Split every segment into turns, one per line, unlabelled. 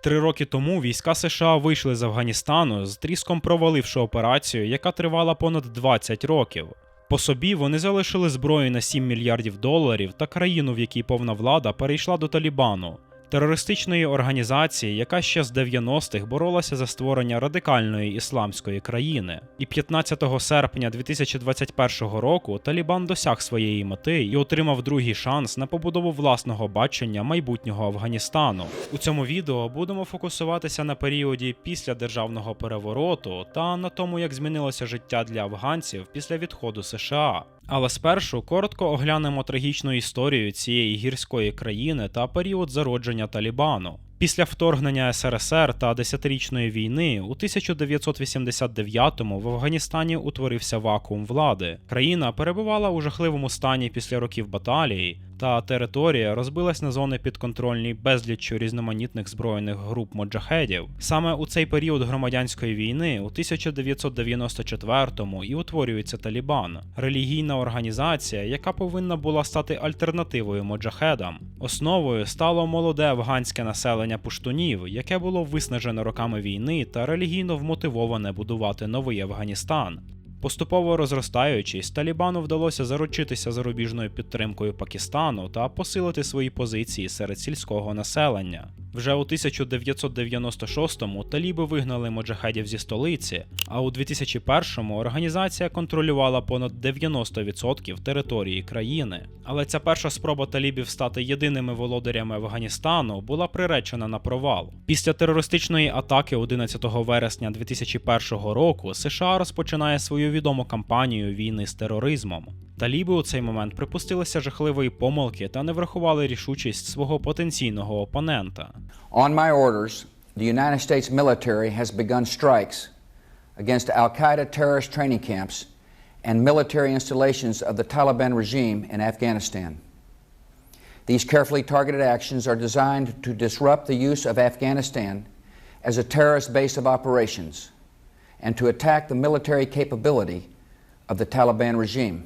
Три роки тому війська США вийшли з Афганістану з тріском проваливши операцію, яка тривала понад 20 років. По собі вони залишили зброю на 7 мільярдів доларів та країну, в якій повна влада перейшла до Талібану, терористичної організації, яка ще з 90-х боролася за створення радикальної ісламської країни. І 15 серпня 2021 року Талібан досяг своєї мети і отримав другий шанс на побудову власного бачення майбутнього Афганістану. У цьому відео будемо фокусуватися на періоді після державного перевороту та на тому, як змінилося життя для афганців після відходу США. Але спершу коротко оглянемо трагічну історію цієї гірської країни та період зародження Талібану. Після вторгнення СРСР та десятирічної війни у 1989-му в Афганістані утворився вакуум влади. Країна перебувала у жахливому стані після років баталії, та територія розбилась на зони підконтрольні безліччю різноманітних збройних груп моджахедів. Саме у цей період громадянської війни, у 1994-му, і утворюється Талібан, релігійна організація, яка повинна була стати альтернативою моджахедам. Основою стало молоде афганське населення пуштунів, яке було виснажене роками війни та релігійно вмотивоване будувати новий Афганістан. Поступово розростаючись, Талібану вдалося заручитися зарубіжною підтримкою Пакистану та посилити свої позиції серед сільського населення. Вже у 1996-му таліби вигнали моджахедів зі столиці, а у 2001-му організація контролювала понад 90% території країни. Але ця перша спроба талібів стати єдиними володарями Афганістану була приречена на провал. Після терористичної атаки 11 вересня 2001 року США розпочинає свою відому кампанію війни з тероризмом. Таліби у цей момент припустилися жахливої помилки та не врахували рішучість свого потенційного опонента.
On my orders, the United States military has begun strikes against Al Qaeda terrorist training camps and military installations of the Taliban regime in Afghanistan. These carefully targeted actions are designed to disrupt the use of Afghanistan as a terrorist base of operations and to attack the military capability of the Taliban regime.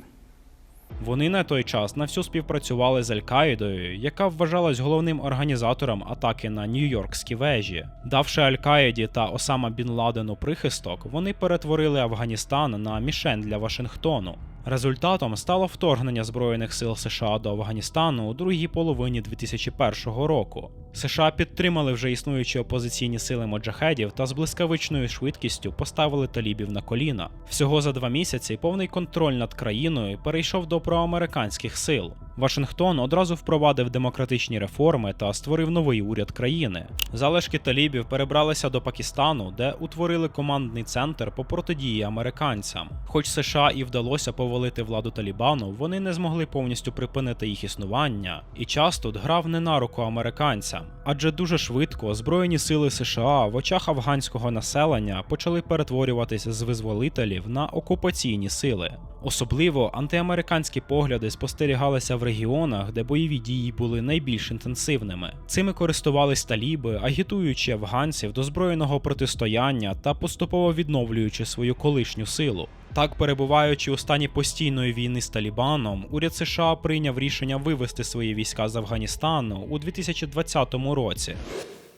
Вони на той час на всю співпрацювали з Аль-Каїдою, яка вважалась головним організатором атаки на Нью-Йоркські вежі. Давши Аль-Каїді та Осама Бін Ладену прихисток, вони перетворили Афганістан на мішень для Вашингтону. Результатом стало вторгнення Збройних сил США до Афганістану у другій половині 2001 року. США підтримали вже існуючі опозиційні сили моджахедів та з блискавичною швидкістю поставили талібів на коліна. Всього за два місяці повний контроль над країною перейшов до проамериканських сил. Вашингтон одразу впровадив демократичні реформи та створив новий уряд країни. Залишки талібів перебралися до Пакистану, де утворили командний центр по протидії американцям. Хоч США і вдалося повалити владу Талібану, вони не змогли повністю припинити їх існування, і час тут грав не на руку американцям, адже дуже швидко озброєні сили США в очах афганського населення почали перетворюватися з визволителів на окупаційні сили. Особливо антиамериканські погляди спостерігалися в регіонах, де бойові дії були найбільш інтенсивними. Цими користувались таліби, агітуючи афганців до збройного протистояння та поступово відновлюючи свою колишню силу. Так, перебуваючи у стані постійної війни з Талібаном, уряд США прийняв рішення вивести свої війська з Афганістану у 2020 році.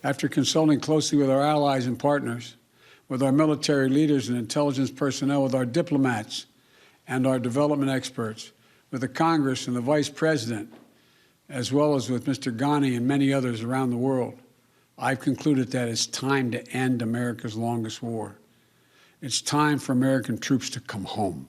After consulting closely with our allies and partners, with our military leaders and intelligence personnel, with our diplomats and our development experts, with the Congress and the Vice President, as well as with Mr. Ghani and many others around the world, I've concluded that it's time to end America's longest war. It's time for American troops to come home.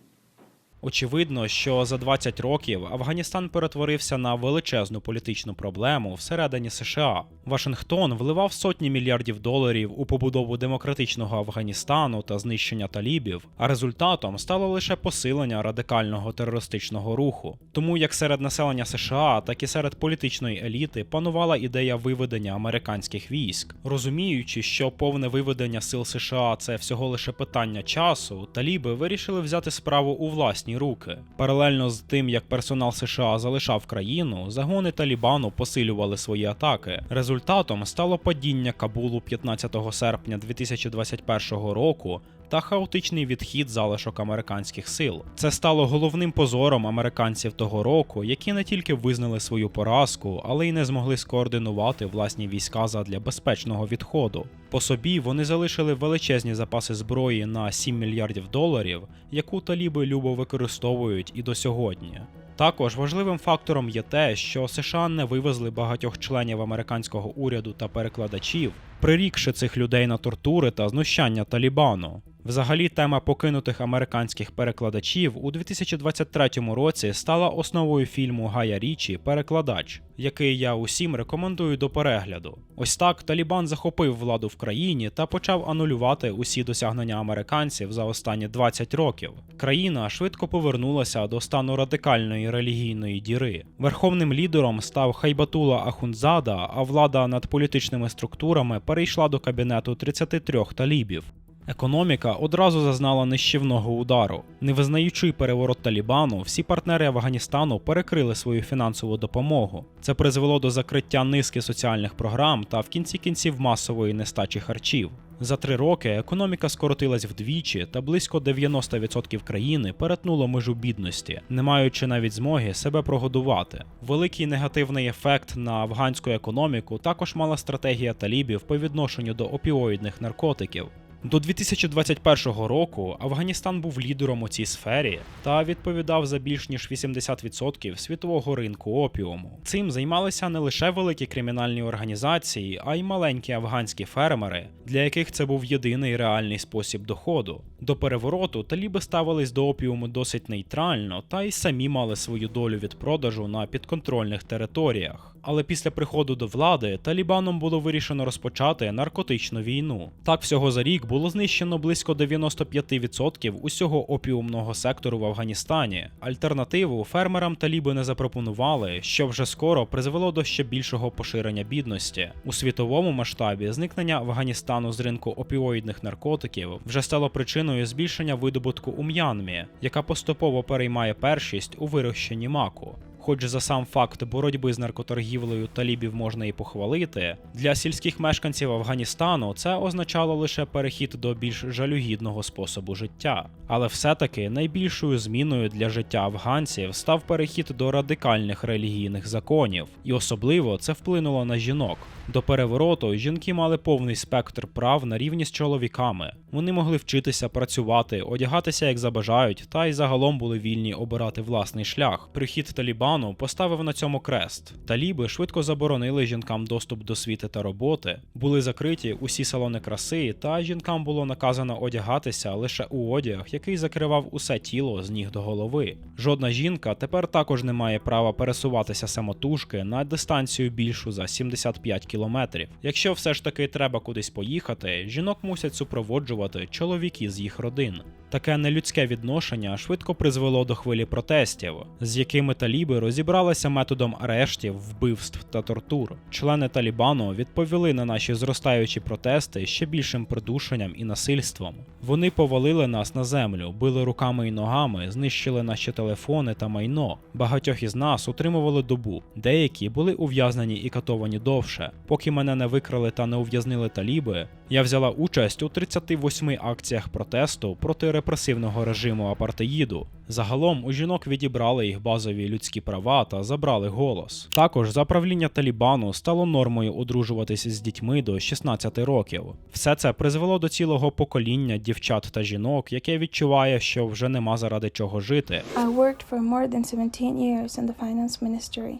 Очевидно, що за 20 років Афганістан перетворився на величезну політичну проблему всередині США. Вашингтон вливав сотні мільярдів доларів у побудову демократичного Афганістану та знищення талібів, а результатом стало лише посилення радикального терористичного руху. Тому як серед населення США, так і серед політичної еліти панувала ідея виведення американських військ, розуміючи, що повне виведення сил США це всього лише питання часу, таліби вирішили взяти справу у власні руки. Паралельно з тим, як персонал США залишав країну, загони Талібану посилювали свої атаки. Результатом стало падіння Кабулу 15 серпня 2021 року та хаотичний відхід залишок американських сил. Це стало головним позором американців того року, які не тільки визнали свою поразку, але й не змогли скоординувати власні війська задля безпечного відходу. По собі вони залишили величезні запаси зброї на 7 мільярдів доларів, яку таліби любо використовують і до сьогодні. Також важливим фактором є те, що США не вивезли багатьох членів американського уряду та перекладачів, прирікши цих людей на тортури та знущання Талібану. Взагалі, тема покинутих американських перекладачів у 2023 році стала основою фільму Гая Річі Перекладач, який я усім рекомендую до перегляду. Ось так Талібан захопив владу в країні та почав анулювати усі досягнення американців за останні 20 років. Країна швидко повернулася до стану радикальної релігійної діри. Верховним лідером став Хайбатула Ахунзада, а влада над політичними структурами перейшла до кабінету 33 талібів. Економіка одразу зазнала нищівного удару. Не визнаючи переворот Талібану, всі партнери Афганістану перекрили свою фінансову допомогу. Це призвело до закриття низки соціальних програм та в кінці кінців масової нестачі харчів. За три роки економіка скоротилась вдвічі, та близько 90% країни перетнуло межу бідності, не маючи навіть змоги себе прогодувати. Великий негативний ефект на афганську економіку також мала стратегія талібів по відношенню до опіоїдних наркотиків. До 2021 року Афганістан був лідером у цій сфері та відповідав за більш ніж 80% світового ринку опіуму. Цим займалися не лише великі кримінальні організації, а й маленькі афганські фермери, для яких це був єдиний реальний спосіб доходу. До перевороту таліби ставились до опіуму досить нейтрально та й самі мали свою долю від продажу на підконтрольних територіях. Але після приходу до влади Талібаном було вирішено розпочати наркотичну війну. Так всього за рік було знищено близько 95% усього опіумного сектору в Афганістані. Альтернативу фермерам таліби не запропонували, що вже скоро призвело до ще більшого поширення бідності. У світовому масштабі зникнення Афганістану з ринку опіоїдних наркотиків вже стало причиною збільшення видобутку у М'янмі, яка поступово переймає першість у вирощенні маку. Хоч за сам факт боротьби з наркоторгівлею талібів можна і похвалити, для сільських мешканців Афганістану це означало лише перехід до більш жалюгідного способу життя. Але все-таки найбільшою зміною для життя афганців став перехід до радикальних релігійних законів, і особливо це вплинуло на жінок. До перевороту жінки мали повний спектр прав на рівні з чоловіками. Вони могли вчитися працювати, одягатися як забажають, та й загалом були вільні обирати власний шлях. Прихід Талібану поставив на цьому крест. Таліби швидко заборонили жінкам доступ до світи та роботи, були закриті усі салони краси, та жінкам було наказано одягатися лише у одяг, який закривав усе тіло з ніг до голови. Жодна жінка тепер також не має права пересуватися самотужки на дистанцію більшу за 75 кілометрів. Якщо все ж таки треба кудись поїхати, жінок мусять супроводжувати чоловіки з їх родин. Таке нелюдське відношення швидко призвело до хвилі протестів, з якими таліби розібралися методом арештів, вбивств та тортур. Члени Талібану відповіли на наші зростаючі протести ще більшим придушенням і насильством. Вони повалили нас на землю, били руками і ногами, знищили наші телефони та майно. Багатьох із нас утримували добу. Деякі були ув'язнені і катовані довше. Поки мене не викрали та не ув'язнили таліби, я взяла участь у 38 акціях протесту проти репресивного режиму апартеїду. Загалом у жінок відібрали їх базові людські права та забрали голос. Також за правління Талібану стало нормою одружуватись з дітьми до 16 років. Все це призвело до цілого покоління дівчат та жінок, яке відчуває, що вже нема заради чого жити.
I worked for more than 17 years in the finance ministry.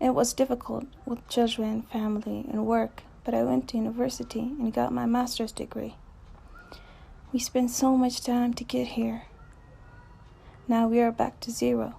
It was difficult with children, family, and work, but I went to university and got my master's degree. We spent so much time to get here. Now we are back to zero.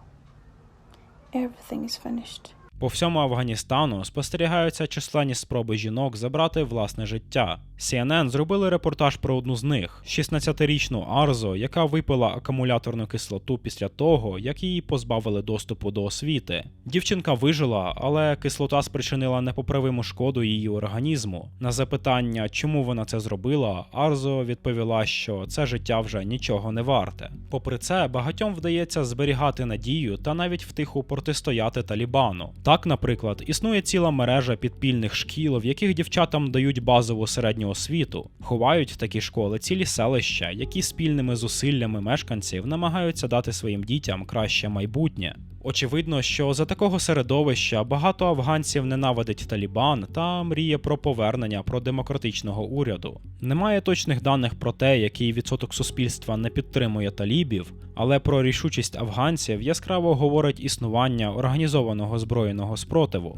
Everything is finished.
По всьому Афганістану спостерігаються численні спроби жінок забрати власне життя. CNN зробили репортаж про одну з них 16-річну Арзо, яка випила акумуляторну кислоту після того, як її позбавили доступу до освіти. Дівчинка вижила, але кислота спричинила непоправиму шкоду її організму. На запитання, чому вона це зробила, Арзо відповіла, що це життя вже нічого не варте. Попри це, багатьом вдається зберігати надію та навіть втиху протистояти Талібану. Так, наприклад, існує ціла мережа підпільних шкіл, в яких дівчатам дають базову середню освіту, ховають в такі школи цілі селища, які спільними зусиллями мешканців намагаються дати своїм дітям краще майбутнє. Очевидно, що за такого середовища багато афганців ненавидить Талібан та мріє про повернення продемократичного уряду. Немає точних даних про те, який відсоток суспільства не підтримує талібів, але про рішучість афганців яскраво говорить існування організованого збройного спротиву.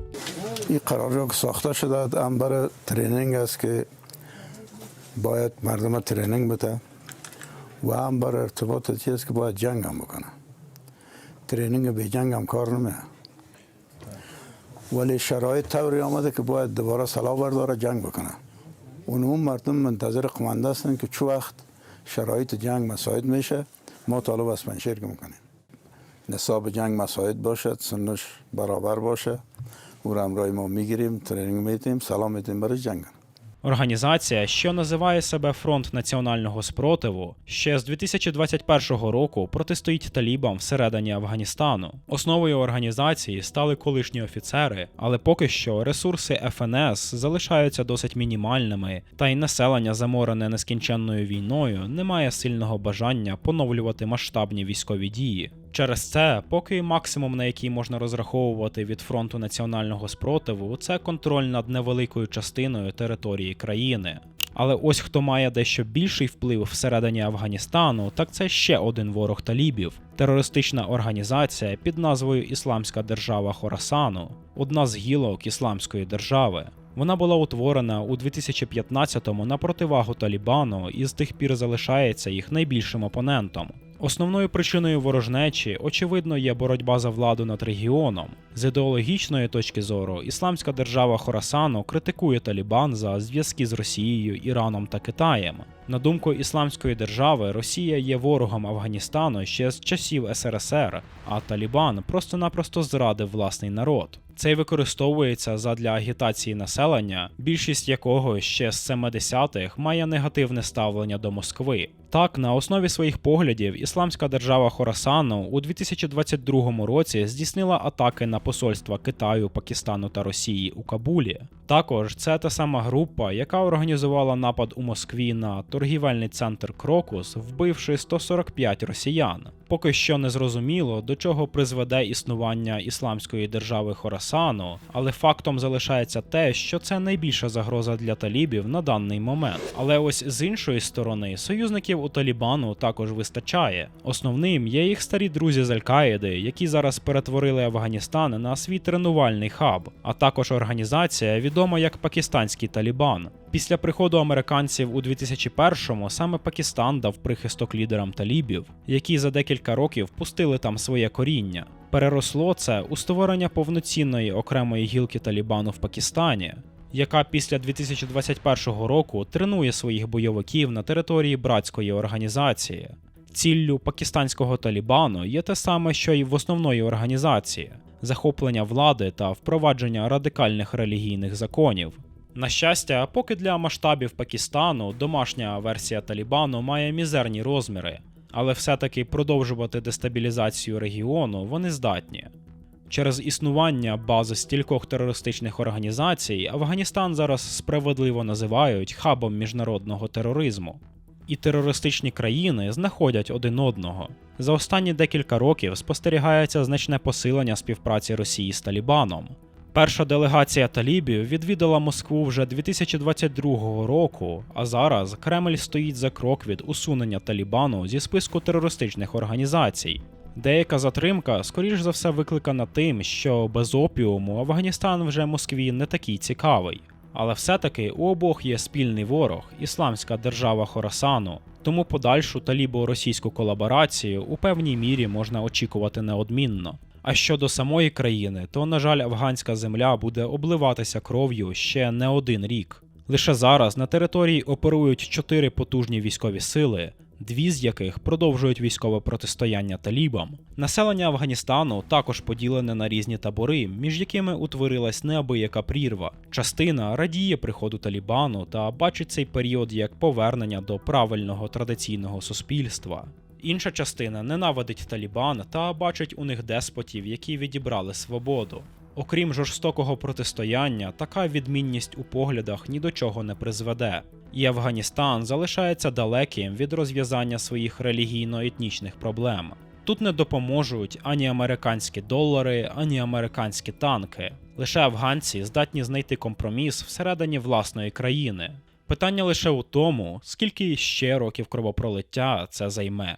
این قرارگاه که ساخته شده هم برای ترینینگ است که باید مردم ترینینگ بده و هم برای ارتباط چیز که باید جنگ هم بکنه ترینینگ به جنگ هم کار نمیه ولی شرایط طوری آمده که باید دوباره سلاح برداره جنگ بکنه. اون اون مردم منتظر قمانده هستن که چو وقت شرایط جنگ مساعد میشه. ما طالب از پنشیر می‌کنیم. نصاب جنگ مساعد باشد سنش برابر باشه. او را همراه ما می‌گیریم ترنینگ میدیم سلام میدیم برای جنگ.
Організація, що називає себе Фронт національного спротиву, ще з 2021 року протистоїть талібам всередині Афганістану. Основою організації стали колишні офіцери, але поки що ресурси ФНС залишаються досить мінімальними, та й населення, заморене нескінченною війною, не має сильного бажання поновлювати масштабні військові дії. Через це, поки максимум, на який можна розраховувати від фронту національного спротиву, це контроль над невеликою частиною території країни. Але ось хто має дещо більший вплив всередині Афганістану, так це ще один ворог талібів терористична організація під назвою Ісламська держава Хорасану, одна з гілок Ісламської держави. Вона була утворена у 2015-му на противагу Талібану і з тих пір залишається їх найбільшим опонентом. Основною причиною ворожнечі, очевидно, є боротьба за владу над регіоном. З ідеологічної точки зору, Ісламська держава Хорасану критикує Талібан за зв'язки з Росією, Іраном та Китаєм. На думку Ісламської держави, Росія є ворогом Афганістану ще з часів СРСР, а Талібан просто-напросто зрадив власний народ. Це й використовується задля агітації населення, більшість якого ще з 70-х має негативне ставлення до Москви. Так, на основі своїх поглядів Ісламська держава Хорасану у 2022 році здійснила атаки на посольства Китаю, Пакистану та Росії у Кабулі. Також це та сама група, яка організувала напад у Москві на торгівельний центр Крокус, вбивши 145 росіян. Поки що не зрозуміло, до чого призведе існування Ісламської держави Хорасану, але фактом залишається те, що це найбільша загроза для талібів на даний момент. Але ось з іншої сторони, союзників у Талібану також вистачає. Основним є їх старі друзі з Аль-Каїди, які зараз перетворили Афганістан на свій тренувальний хаб, а також організація, відома як Пакистанський Талібан. Після приходу американців у 2001-му саме Пакистан дав прихисток лідерам талібів, які за декілька років пустили там своє коріння. Переросло це у створення повноцінної окремої гілки Талібану в Пакистані, яка після 2021 року тренує своїх бойовиків на території братської організації. Ціллю пакистанського Талібану є те саме, що й в основної організації захоплення влади та впровадження радикальних релігійних законів. На щастя, поки для масштабів Пакистану домашня версія Талібану має мізерні розміри, але все-таки продовжувати дестабілізацію регіону вони здатні. Через існування бази стількох терористичних організацій Афганістан зараз справедливо називають хабом міжнародного тероризму. І терористичні країни знаходять один одного. За останні декілька років спостерігається значне посилення співпраці Росії з Талібаном. Перша делегація талібів відвідала Москву вже 2022 року, а зараз Кремль стоїть за крок від усунення Талібану зі списку терористичних організацій. Деяка затримка, скоріш за все, викликана тим, що без опіуму Афганістан вже Москві не такий цікавий. Але все-таки у обох є спільний ворог Ісламська держава Хорасану, тому подальшу талібо-російську колаборацію у певній мірі можна очікувати неодмінно. А щодо самої країни, то, на жаль, афганська земля буде обливатися кров'ю ще не один рік. Лише зараз на території оперують чотири потужні військові сили, дві з яких продовжують військове протистояння талібам. Населення Афганістану також поділене на різні табори, між якими утворилась неабияка прірва. Частина радіє приходу Талібану та бачить цей період як повернення до правильного традиційного суспільства. Інша частина ненавидить Талібан та бачить у них деспотів, які відібрали свободу. Окрім жорстокого протистояння, така відмінність у поглядах ні до чого не призведе, і Афганістан залишається далеким від розв'язання своїх релігійно-етнічних проблем. Тут не допоможуть ані американські долари, ані американські танки. Лише афганці здатні знайти компроміс всередині власної країни. Питання лише у тому, скільки ще років кровопролиття це займе.